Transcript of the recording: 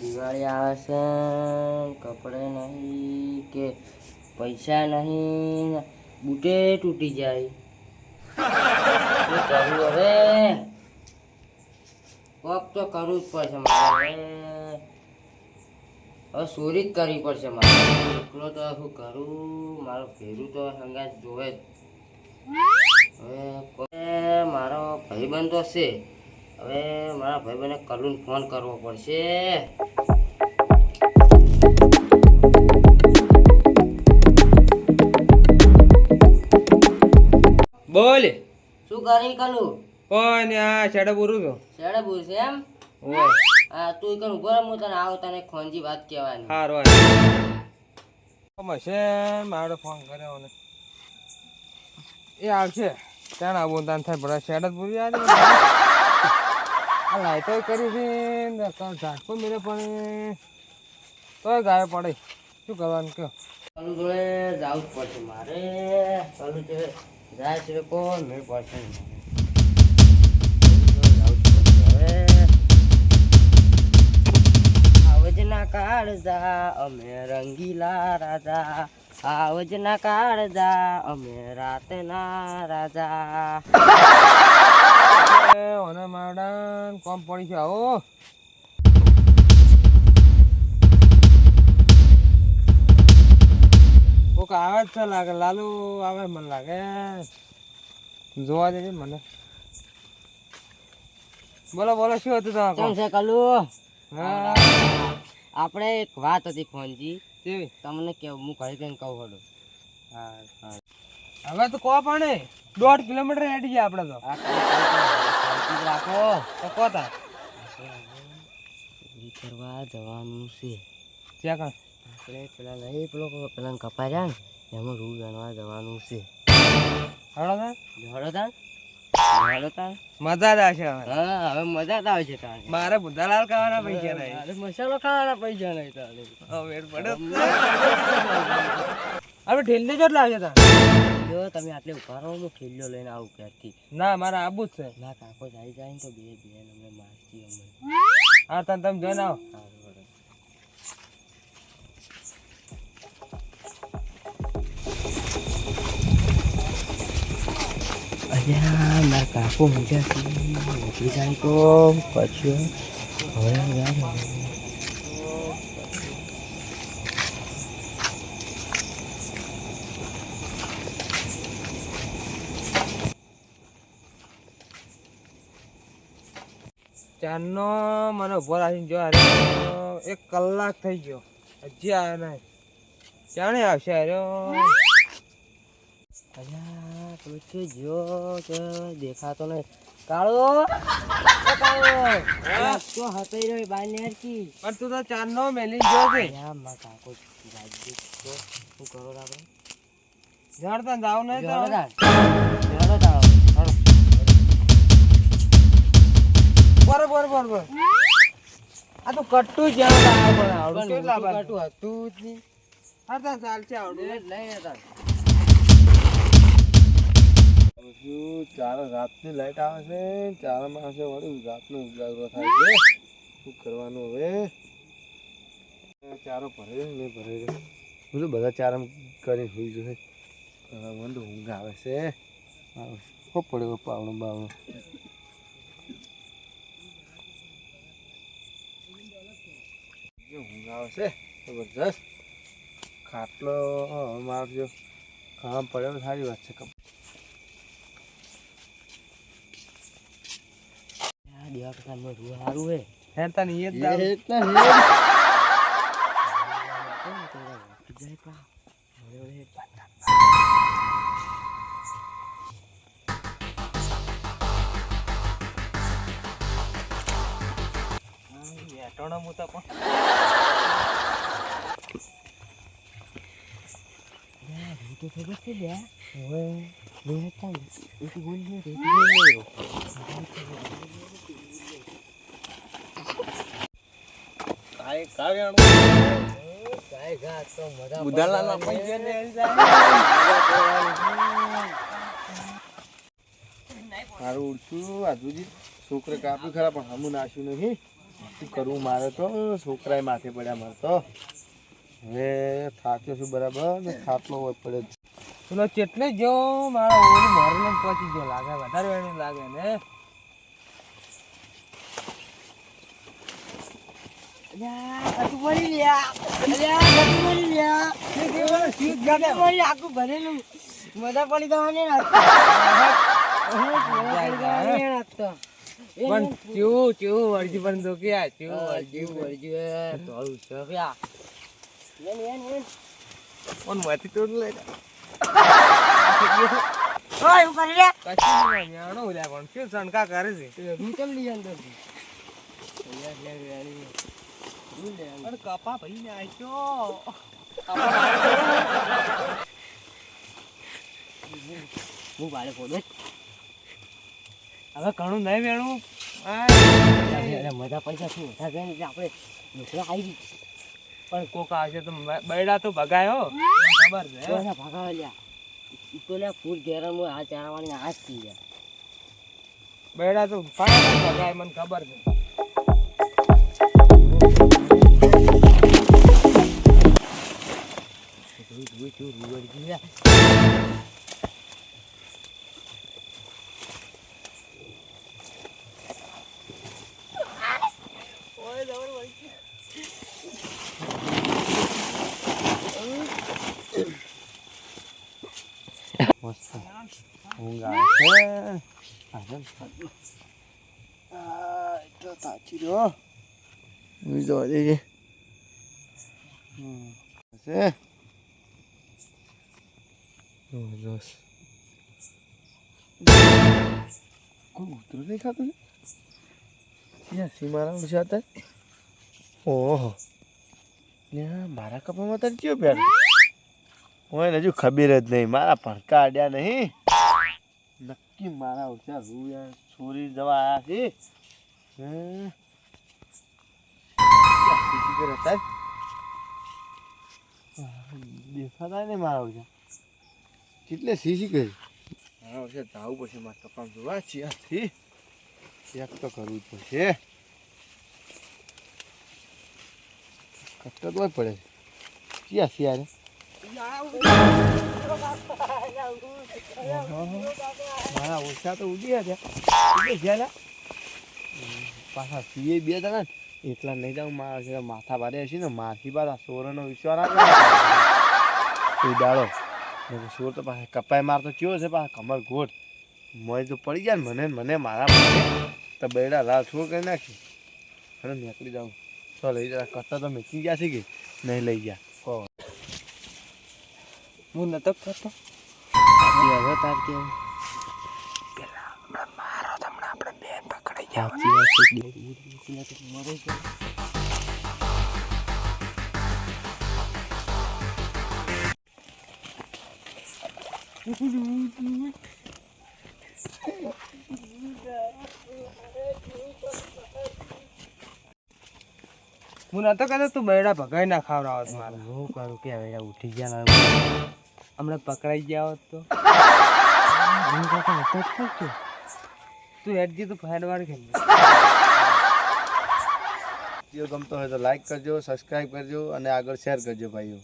દિવાળી આવે છે કપડે નહીં કે પૈસા નહીં, બુટે તૂટી જાય. શું કરવું હવે. કોક તો કરવું જ પડશે મારે. હવે ચોરી જ કરવી પડશે મારે. એકલો તો શું કરું? મારો ફેરું તો સંગાત જોવે જ. હવે મારો ભાઈબંધ તો છે. હવે મારા ભાઈબંધને કલુન ફોન કરવો પડશે. બોલ. શું કરી કલુ? કોઈ ને આ છેડે પૂરું છું. શેડે બોલ છે એમ? ઓય. હા તું કણ ઊભો રહે, હું તને આવું તને ખોંજી વાત કહેવાની. હારો મશે મારો ફોન કર્યો ને એ આવશે. ત્યાં આવું તાન થાય શેડ જ પૂરી આજે આ કરી છે ઝાટકો મેરે પણ તો ગાય પડે. શું કરવાનું કહો? કલુ જોડે પડશે મારે. જોડે જાય છે કોણ? મેળ પડશે. આવજના કાળજા, અમે રંગીલા રાજા. આવજના કાળજા અમે રાતના રાજા. ઓને માવડાન કોમ પડી છે આવો. કોક આવે જ છે લાગે લાલુ આવે મને લાગે. જોવા દેજે મને. બોલો બોલો શું હતું તમે કેમ છે કલુ હા. આપણે એક વાત હતી ફોનજી. કેવી? તમને કેવું? હું ઘરે કઈ કહું હડો. હા હવે તો કો પણ દોઢ કિલોમીટર હેડી જાય આપણે તો. રાખો. તો કો તાર. કરવા જવાનું છે. ત્યાં કાં આપણે પેલા લઈ પેલો પેલા કપા રહ્યા ને એમાં રૂ ગણવા જવાનું છે. હળો તાન મજા જ આવશે હવે. હા હવે મજા જ આવે છે તારે. મારે બુદ્ધાલાલ ખાવાના પૈસા નહીં. મસાલો ખાવાના પૈસા નહીં તારે. હવે પડ્યો હવે ઠેલને કેટલા આવશે તાર. જો તમે આટલે ઊભા રહો હું ઠેલ્યો લઈને આવું ક્યાંથી ના મારે આબુ જ છે. ના કાકો જાય જાય ને તો બે બેન અમે મારતી અમે. હા તને તમે જોઈને આવો. અલ્યા મારા કાકો મજાથી ઉઠી જાય તો પછી હવે ચારનો મને ઊભો રાખીને જો એક કલાક થઈ ગયો. હજી આવ્યો નહીં. ચાણે આવશે હાર્યો અલ્યા છે જો તો દેખાતો નહીં કાળો રહ્યો પણ તું તો મેલી જો છે કાકો રાજ્ય તો શું કરો તને જાવ નહીં તો જોડો આ તો કટ્ટું આવડું કેટલા હતું જ નહીં. હા તાર ચાલશે આવડું લઈને. ચાર રાતની લાઈટ આવે છે ચાર માણસે વળી રાતનો ઉજાગરો થાય શું કરવાનું હવે? ચારો ભરે છે નહીં ભરે છે. બધું ચાર કરી હોઈ જશે મને ઊંઘ આવે છે. હો પડે પાવણું બાવણું ઊંઘ આવે છે, જબરજસ્ત. ખાટલો મારજો. કામ પડ્યો સારી વાત છે દેવા કરતાં મેં હે. હેડતા નહીં એ જ દારૂ. એટલા હે. કેમ તો એવા વાપરી જાય પા. હવે હવે પાટા. હેઠોણો હું તો પણ ખબર છે લે. હવે ઘાસ તો મજા બુધાલાલના પડવાની પૈસા મારું ઉડશું આજુજી છોકરે કાપ્યું ખરા, પણ હમું નાશ્યું નહીં. શું કરવું મારે તો? છોકરાએ માથે પડ્યા મારે તો. હવે થાક્યો છું બરાબર હોય પડે પેલો ચેટલે જો મારો ઓલું મારું મરને પહોંચી ગયો લાગે વધારે વેણી લાગે ને. કેવું કેવું વળજી પણ તો સણકા કરે છે કપા ભાઈ ને હું ભાડે ફોડો હવે ઘણું નહીં વેણું મજા પૈસા શું વધારે આપણે નોકરા આવી પણ કોક આવશે તો બૈડા તો ભગાયો મને ખબર છે. ભગાવ્યા લ્યા? લ્યા ફૂલ ઘેરામાં આ ચારાવાળી હાથ થઈ ગયા બૈડા તો ભગાય મને ખબર છે. ગઈ લ્યા મસ્ત ઊંઘ આવે છે તાચી રહ્યો જવા હમ. છે જબરદસ્ત કોઈ ઉતરું નહીં ખાતું ક્યાં સીમારા ઉછા હતા ઓહો ત્યાં મારા કપામાં તારી કયો પેર એને હજુ ખબર જ નહીં. મારા ભણકા અડ્યા નહીં. નક્કી મારા ઓછા રૂયા છોરી જવા આવ્યા છે. દેખાતા નહીં મારા ઓછા કેટલે સીસી કરી? મારા ઓછા જાવું પડશે મારા કપામ જોવા. ચિયાથી ચેક તો કરવું જ પડશે. તો પડે. ક્યાં છે યાર? મારા ઓછા તો ઉડી ગયા પાછા સીએ બે જણા ને. એકલા નહીં જાઉં, મારા માથા ભારે હશે ને માથી પાછા સોરનો વિશ્વાસ રાખે એ દાડો. સોર તો પાછા કપાય મારતો ચિયો છે, પાછા કમર ઘોટ મય તો પડી જાય ને મને મને, મારા તો બેડા લાલ છોડ કરી નાખી. અરે નીકળી જાઉં. તો લઈ જરા કટ્ટા તો મેચી ગયા છે કે? નહીં લઈ ગયા. હું નતો કરતો સાચી વાત હો તાર કેવું સાચી વાત છે બે ઊંટ મૂકીને તો મરે છે. હું નતો કહેતો તું બૈડા ભગાઈ ના ખાવડાવત મારે હું કરું કે હવે ઉઠી ગયા ને હવે હમણાં પકડાઈ ગયા હોત તો હું કાકા હતો જ છું. તું હેડજી, તો ફેડવાડ ખેલ ગમતો હોય તો લાઈક કરજો સબસ્ક્રાઈબ કરજો અને આગળ શેર કરજો ભાઈઓ